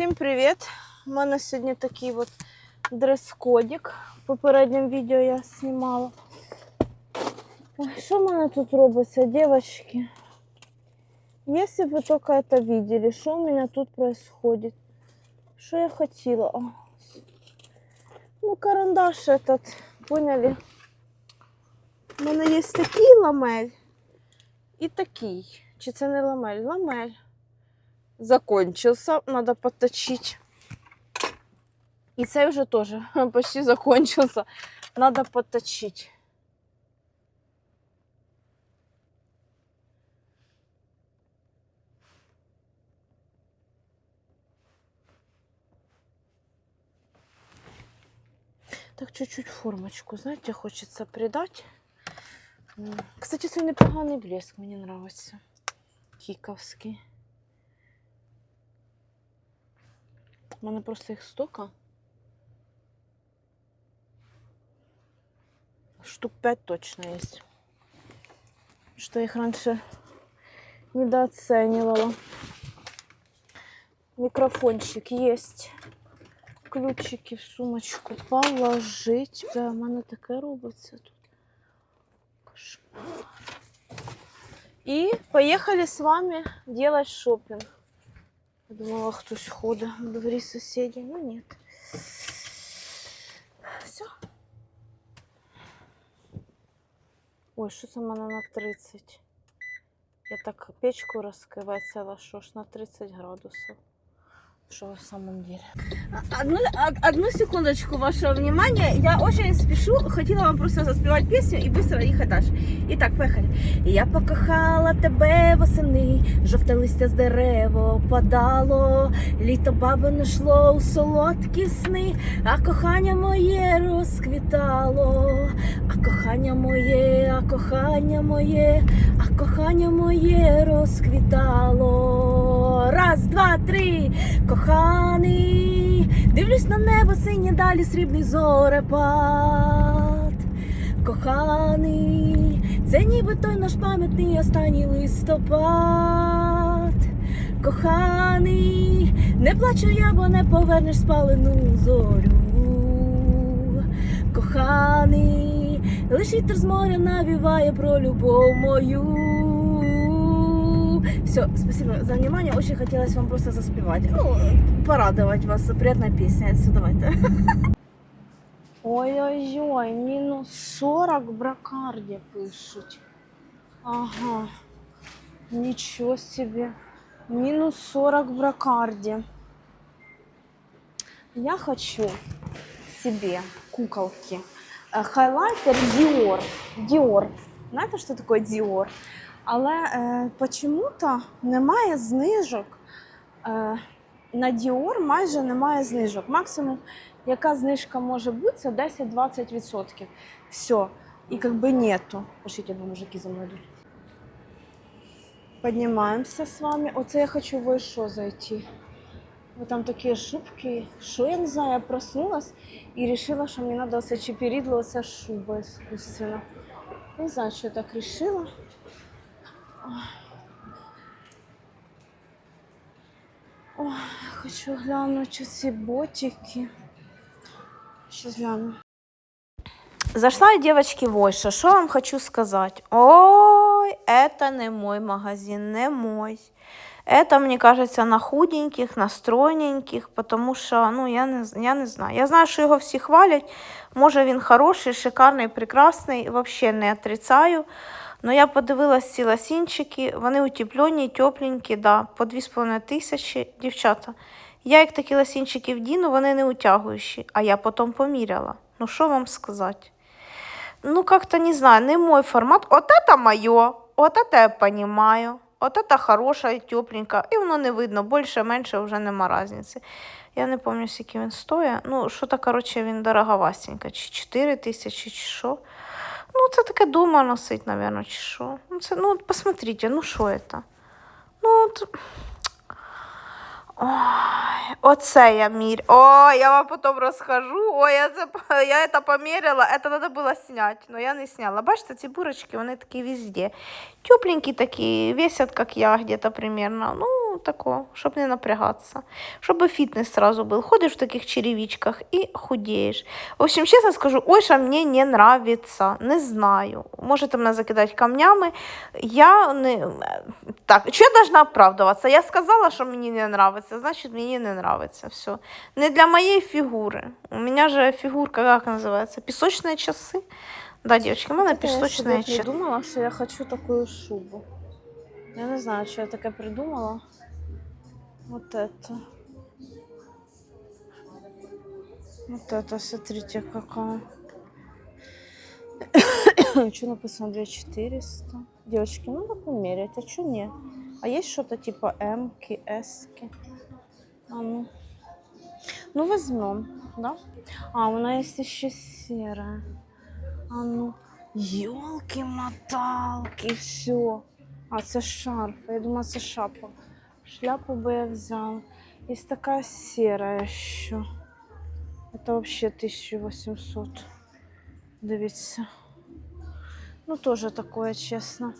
Всім привіт! У мене сьогодні такий от дрес-кодик. В попередньому відео я знімала. Ой, що в мене тут робиться, дівчатки? Если бы вы только это видели, что у меня тут происходит. Что я хотела? А, Ну, карандаш этот, поняли? У мене є такий ламель і такий. Чи це не ламель? Ламель. Закончился, надо подточить. И цей уже тоже почти закончился. Надо подточить. Так чуть-чуть формочку, знаете, хочется придать. Кстати, це непоганий блеск, мені нравится. Кіковський. У мене просто їх стока. Штук 5 точно есть. Что я их раньше недооценивала. Микрофончик есть. Ключики в сумочку положить. Бля, у мене таке робиться тут. Кошмар. И поехали с вами делать шопинг. Я думала, хтось ходить в дворі сусідів. Ну ні. Все. Ой, що це в мене на 30? Я так печку розкивацала, що ж на 30 градусів. Что в самом деле? Одну, одну секундочку вашего внимания. Я очень спешу. Хотела вам просто заспевать песню и быстро ехать дальше. Итак, поехали. Я покохала тебе восени, жовте листя з дерева опадало, літо баби не у солодкі сни, а кохання моє розквітало, а кохання моє, а кохання моє, а кохання моє розквітало. Раз, два, три, коханий, дивлюсь на небо синє далі срібний зорепад. Коханий, це ніби той наш пам'ятний останній листопад. Коханий, не плачу я, бо не повернеш спалену зорю. Коханий, лиш вітер з моря навіває про любов мою. Все, спасибо за внимание. Очень хотелось вам просто заспевать. Ну, порадовать вас. Приятная песня. Все, давайте. Ой-ой-ой, мінус 40 в бракарді пишуть. Ага. Нічого собі. Мінус 40 в бракарді. Я хочу себе куколки. Е, Хайлайтер Dior. Dior. Знаєте, що таке Dior? Але е, почему-то немає знижок. Е, на Dior майже немає знижок. Максимум, яка знижка може бути, це 10-20%. Все. І бы нету. Пошлите, два мужики за мною. Поднимаемся с вами. Оце я хочу в Ойшо зайти. Вот там такие шубки. Что я не знаю, я проснулась и решила, что мне надо оце чиперидло, оце шуба искусственно. Не знаю, что я так решила. Ой, хочу глянуть ці ботики. Сейчас гляну. Зашла я, девочки, в Ойша. Что вам хочу сказать? Ой, это не мой магазин, не мой. Это, мне кажется, на худеньких, на стройненьких, потому що, ну, я не, я не знаю. Я знаю, що його всі хвалять. Може, він хороший, шикарний, прекрасний, взагалі не отрицаю. Но я подивилась ці ласінчики, вони утеплені, тепленькі, да, по 2,5 тисячі. Дівчата, я як такі ласінчики вдіну, вони не утягуючі, а я потім поміряла. Ну, що вам сказати? Ну, как-то не знаю, не мой формат. Вот это мое, вот это я понимаю. Вот это хороше, тепленьке, і воно не видно, більше, менше вже нема різниці. Я не пам'ятаю, скільки він стоїть. Ну, що то, коротше, він дороговастенько, чи 4 тисячі, чи що. Ну, це таке дома носить, мабуть, чи що. Ну, це, ну, посмотрите, ну що це? Ну, от... Ой, оце я мір. Ой, я вам потім розкажу. Ой, я це, я це поміряла, це треба було зняти, але я не зняла. Бачите, ці бурочки, вони такі везде. Тепленькі такі, весять, як я, где-то примерно. Ну, Ну, тако, щоб не напрягатися. Щоб фітнес сразу был. Ходишь в таких черевичках и худеешь. В общем, честно скажу, Ойша мне не нравится. Не знаю. Можете мене закидати камнями. Я не... Так, що я должна оправдываться? Я сказала, що мені не нравится, значит, мені не нравится. Все. Не для моей фигуры. У меня же фигурка, как называется? Песочные часы. Да, девочки, у мене песочные я часы. придумала, що я хочу таку шубу. Я не знаю, що я таке придумала. Вот это. Вот это, смотрите, какая. Что написано 2400? Девочки, ну надо померять, а что нет? А есть что-то типа М-ки, С-ки? А ну. Ну, возьмем, да? А, у нас есть еще серая. А ну. Йолки-моталки, все. А, це шарф. Я думала, це шапа. Шляпу би я взяла. Есть такая серая еще. Это вообще 1800. Дивіться. Ну, тоже такое, чесно.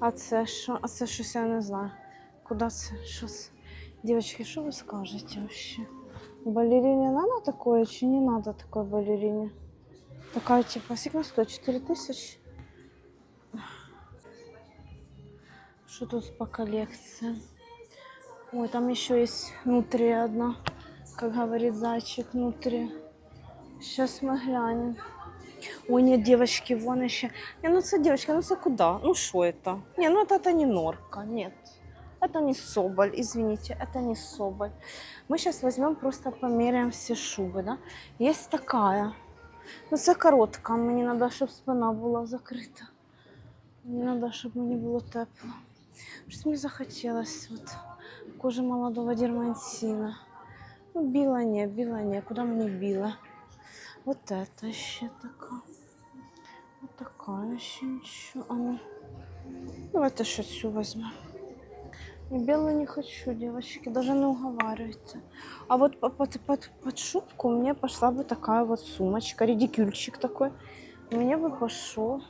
А це що? А це щось я не знаю. Куда це? Що це? Девочки, що скажете вообще? Балерине надо такое, чи не надо такой балерине? Такая типа, сколько стоит? 4 тысячи? Что тут по коллекции? Ой, там еще есть внутри одна, как говорит зайчик, внутри. Сейчас мы глянем. Ой, нет, девочки, вон еще. Не, ну это девочка, ну это куда? Ну что это? Не, ну это, это не норка, нет. Это не соболь, извините, это не соболь. Мы сейчас возьмем, просто померяем все шубы, да? Есть такая. Ну, це коротка, мені треба, щоб спина була закрита. Мені треба, щоб мені було тепло. Щось мені захотілося. От, кожа молодого дермантина. Ну, біла ні, біла ні. Куди мені біла? Вот это ще така. Вот така ще нічого. А ну. Давайте ще цю візьмемо. Я белую не хочу, девочки, даже не уговаривайте. А вот по- под, под, под шубку мне пошла бы такая вот сумочка, редикюльчик такой. Мне бы пошел.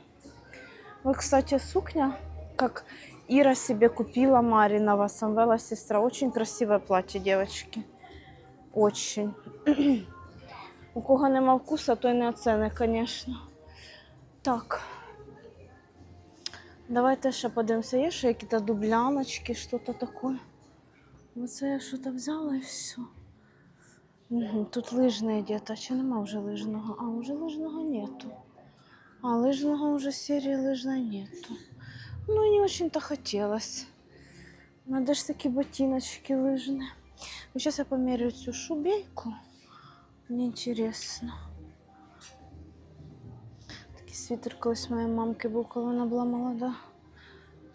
Вот, кстати, сукня, как Ира себе купила Маринова, Самвела сестра. Очень красивое платье, девочки. Очень. У кого нема вкуса, той не оцене, конечно. Так. Давайте ще подивимося. Є ще якісь дубляночки, що-то таке. Оце я щось взяла і все. Угу. Тут лижне где-то. Чи нема вже лижного? А, вже лижного нету. А, лижного вже серії лижної нету. Ну, не очень-то хотелось. Надо ж такі ботиночки лижні. Ну, сейчас я померяю цю шубейку. Мені интересно. Такий світер колись моєї мамки був, коли вона була молода.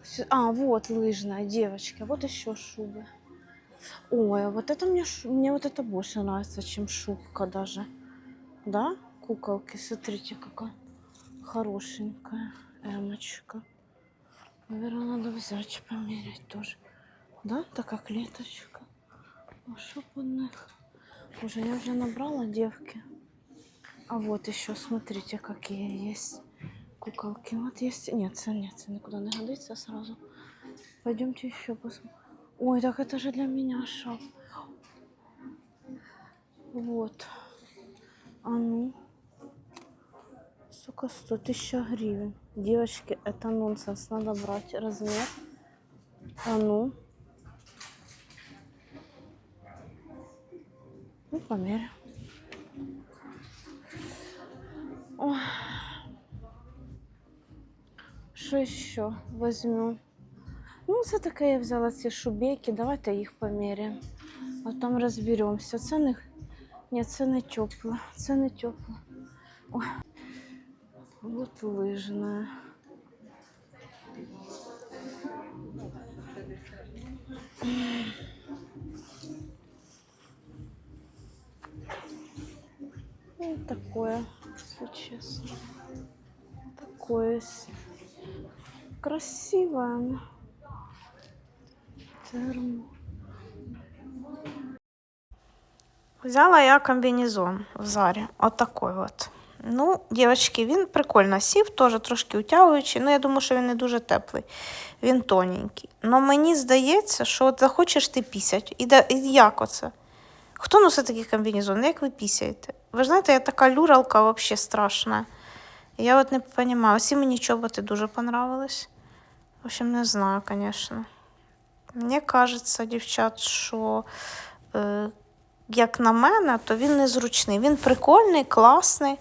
Всё- А, вот лыжная девочка. Вот еще шубы. Ой, а вот это мне, ш- мне вот это больше нравится, чем шубка даже. Да? Куколки, смотрите, какая хорошенькая эмочка. Наверное, надо взять, померять тоже. Да, такая клеточка. А? Уже я уже набрала девки. А вот еще, смотрите, какие есть куколки. Вот есть. Нет, нет, никуда не годится сразу. Пойдемте еще посмотрим. Ой, так это же для меня шаг. Вот. А ну. Сука, 100 тысяч гривен. Девочки, это нонсенс. Надо брать размер. А ну. Ну, померяем. Ой. Що ще візьму? Ну, це таке я взяла ці шубейки, давайте їх поміряємо. А там розберемося. Це не. Ні, це не тепло. Це не тепло. Ой. вот лыжная. Ну, такое, если честно. Такое красивое. Термо. Взяла я комбинезон в Заре. Вот такой вот. Ну, дівчатки, він прикольно сів, теж трошки утягуючий. Ну, я думаю, що він не дуже теплий, він тоненький. Но мені здається, що от захочеш ти пісять. І, де, і як оце? Хто носить такий комбінезон? Як ви пісяєте? Ви знаєте, я така люралка взагалі страшна. Я от не розумію. Всі мені чоботи дуже понравились. В общем, не знаю, звісно. Мені кажеться, дівчат, що е, як на мене, то він незручний. Він прикольний, класний,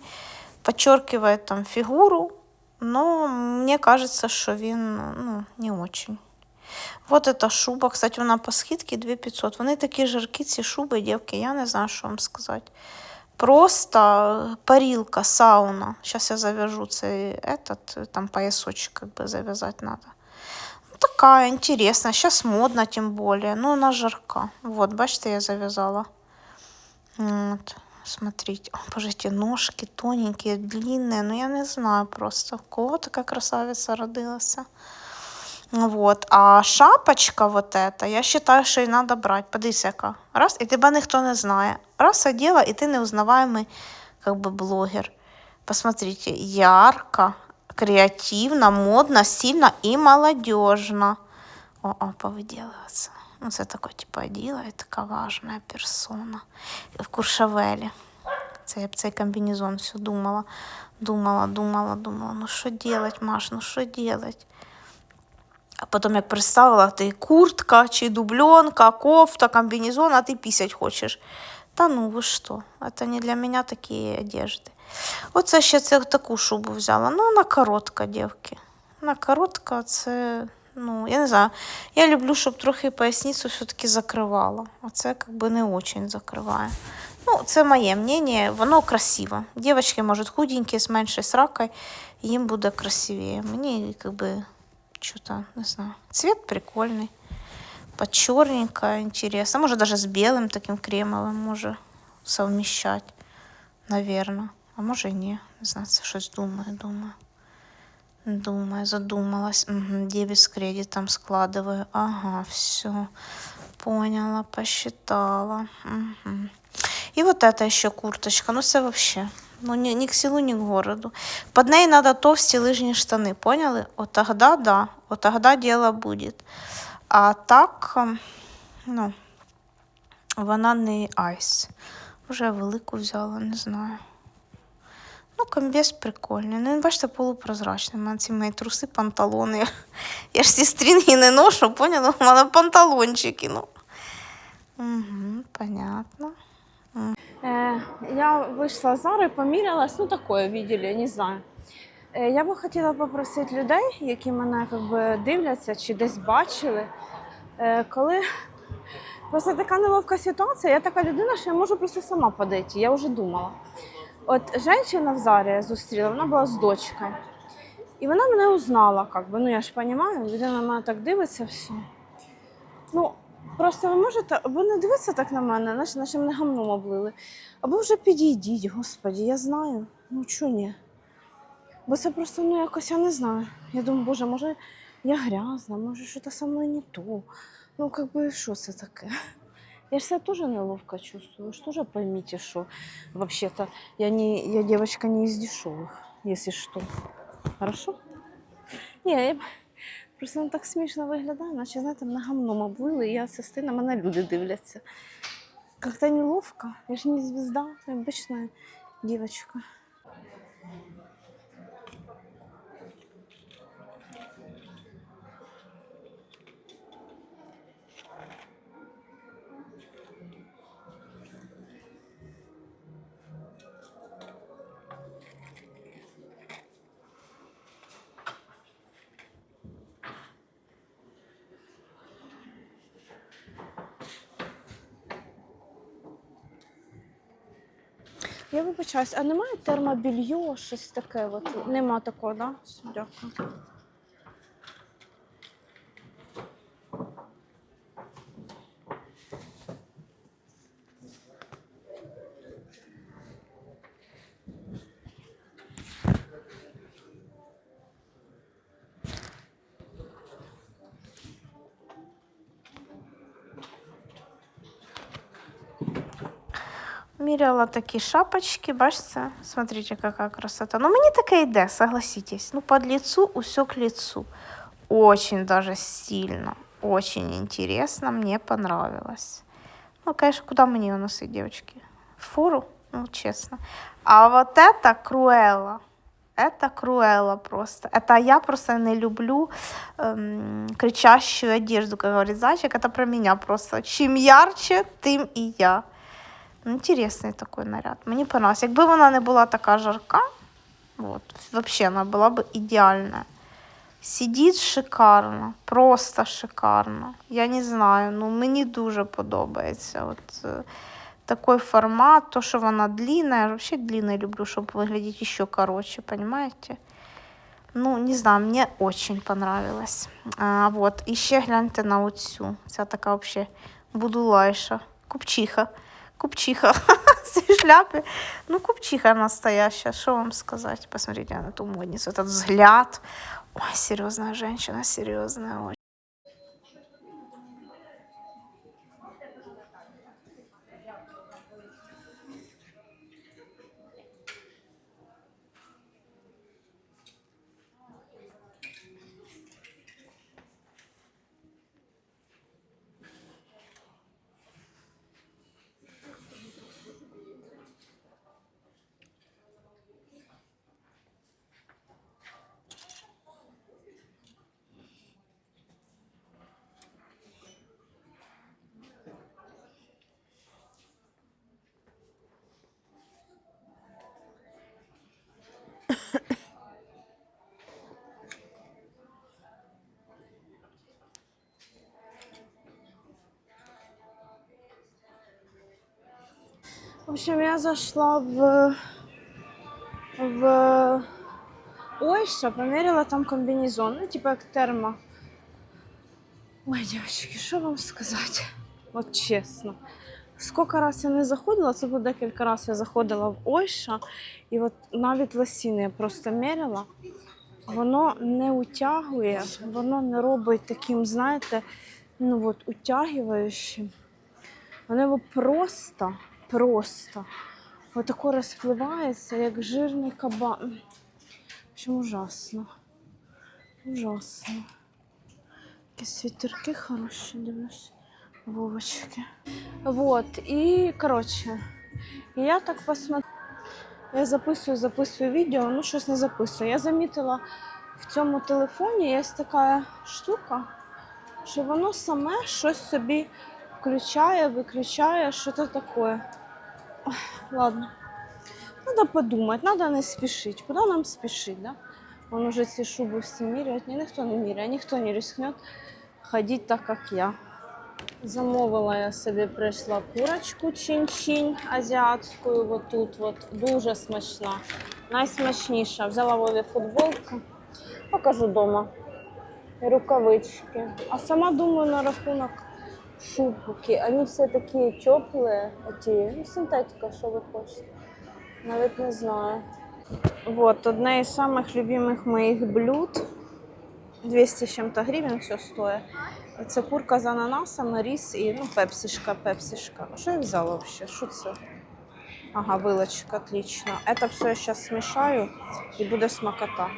підчеркиває там фігуру, но мені кажеться, що він ну, не очень. Вот эта шуба, кстати, вона по скидці 2500. Вони такі жаркі, ці шуби, дівки, я не знаю, що вам сказати. Просто парилка, сауна. Сейчас я завяжу цей этот, там поясочек как бы завязать надо. Ну, Такая интересная, сейчас модно тем более, но она жарка. Вот, бачите, я завязала. Вот, смотрите, О, боже, эти ножки тоненькие, длинные, ну я не знаю просто, у кого такая красавица родилась. Вот. А шапочка вот эта, я считаю, що її надо брать. Подивися, яка. Раз, і тебе ніхто не знає. Раз одела, і ти неузнаваемый как бы блогер. Посмотрите, ярко, креативно, модно, стильно и молодежно. О, о, повыделываться. Ну, це такой, типа, одела, і така важная персона. В Куршавелі. Це я б цей комбінезон все думала. Думала, думала, думала. Ну що делать, Маш, ну що делать? А потім як представила, ти куртка чи дубленка, кофта, комбінезон, а ти пісять хочеш. Та ну ви що, це не для мене такі одежди. Оце ще це таку шубу взяла. Ну, вона коротка, дівки. Вона коротка, це, ну, я не знаю. Я люблю, щоб трохи поясницю все-таки закривала. А це як би не дуже закриває. Ну, це моє мнение, воно красиво. Дівчатки, може, худенькі, з меншою сракою, їм буде красивее. Мені, как бы, что-то, не знаю. Цвет прикольный. Под черненько, интересно. Может, даже с белым таким кремовым може совмещать, наверное. А може і ні. Не знаю, це щось думаю, думаю. Думаю, задумалась. Угу, дебет с кредитом складываю. Ага, все. Поняла, посчитала. Угу. И вот эта еще курточка. Ну, це вообще. Ну, ни, ни к селу, ни к городу. Под ней надо товсті лыжні штани, поняли? От тогда, да. От тогда дело будет. А так, ем, ну, вона не айс. Вже велику взяла, не знаю. Ну, комбез прикольний. Ну, бачите, полупрозрачний. У мене ці мої труси, панталони. Я, ж ці стрінги не ношу, поняли? У мене панталончики. Ну. Угу, понятно. Э, я вийшла з Зари, помірялась, ну такое видели, не знаю. Е, Я би хотіла попросити людей, які мене как би, дивляться чи десь бачили, е, коли просто така неловка ситуація, я така людина, що я можу просто сама подойти, я вже думала. От жінка в Зарі зустріла, вона була з дочкою. І вона мене узнала, как би, ну я ж розумію, людина на мене так дивиться все. Ну, Просто ви можете або не дивитися так на мене, наче, наче мене гамном облили. Або вже підійдіть, господі, я знаю. Ну чого ні? Бо це просто ну якось я не знаю. Я думаю, боже, може я грязна, може щось со мною не то. Ну, как би, що це таке? Я ж себя тоже неловко чувствую. Вы ж тоже поймите, что вообще-то я, не, я девочка не из дешевых, если что. Хорошо? Не, я, Просто воно так смішно виглядає, наче знаєте, мене гамном облили, і я сести на мене люди дивляться. Как-то неловко. Я ж не звезда, я обычная девочка. Я вибачаюсь, а немає термобільйо, щось таке? От? Нема такого, так? Да? Дякую. Міряла такі шапочки, бачите? Смотрите, какая красота. Ну, мені таке йде, согласитесь. Ну, под лицу, все к лицу. Очень даже стильно, очень интересно, мне понравилось. Ну, конечно, куда мне ее носить, девочки? В фуру? Ну, честно. А вот это Круэлла. Это Круэлла просто. Это я просто не люблю эм, кричащую одежду, как говорит Зайчик. Это про меня просто. Чем ярче, тим і я. Ну, Интересный такой наряд. Мені понравилось. Якби вона не була така жарка, вот, вообще вона була б ідеальна. Сидить шикарно, просто шикарно. Я не знаю, ну мені дуже подобається. От, е, такой формат, то, що вона длинная, я вообще длинные люблю, чтобы выглядеть еще короче, понимаете? Ну, не знаю, мне очень понравилось. А, вот, і ще гляньте на оцю. Ця така вообще будулайша. Купчиха. Купчиха. с цієї. Ну, купчиха настоящая, что вам сказать? Посмотрите на ту модницу, этот взгляд. Ой, серьезная женщина, серьезная очень. В общем, я зашла в, в Ойша, померила там комбинезон, ну, типа как термо. Ой, девочки, що вам сказати? От чесно. Скільки раз я не заходила, це було декілька разів я заходила в Ойша, і от навіть лосіни я просто міряла. Воно не утягує, воно не робить таким, знаєте, ну от утягуючим. Воно просто, просто отако розпливається, як жирний кабан. В общем, ужасно. Ужасно. Якісь світерки хороші, дивлюсь. Вовочки. Вот, і, коротше, я так посмотрела. Я записую, записую відео, ну щось не записую. Я замітила в цьому телефоні є така штука, що воно саме щось собі включає, виключає, що то таке. Ой, Ладно. Надо подумать, надо не спешить. Куда нам спешить, да? Он уже ці шуби всі міряють. Ні, ніхто не міряє, ніхто не рискнет ходити так, як я. Замовила я собі, прийшла курочку чин-чинь азіатську, от тут от, дуже смачна. Найсмачніша. Взяла Вові футболку. Покажу вдома. Рукавички. А сама думаю на рахунок шубки. Вони всі такі теплі, оті, ну, синтетика, що ви хочете. Навіть не знаю. Вот, одне із самых любимых моїх блюд. 200 з чим-то гривень все стоїть. Це курка з ананасами, рис і ну, пепсишка, пепсишка. Що я взяла взагалі? Що це? Ага, вилочка, отлично. Это все я сейчас смешаю і буде смакота.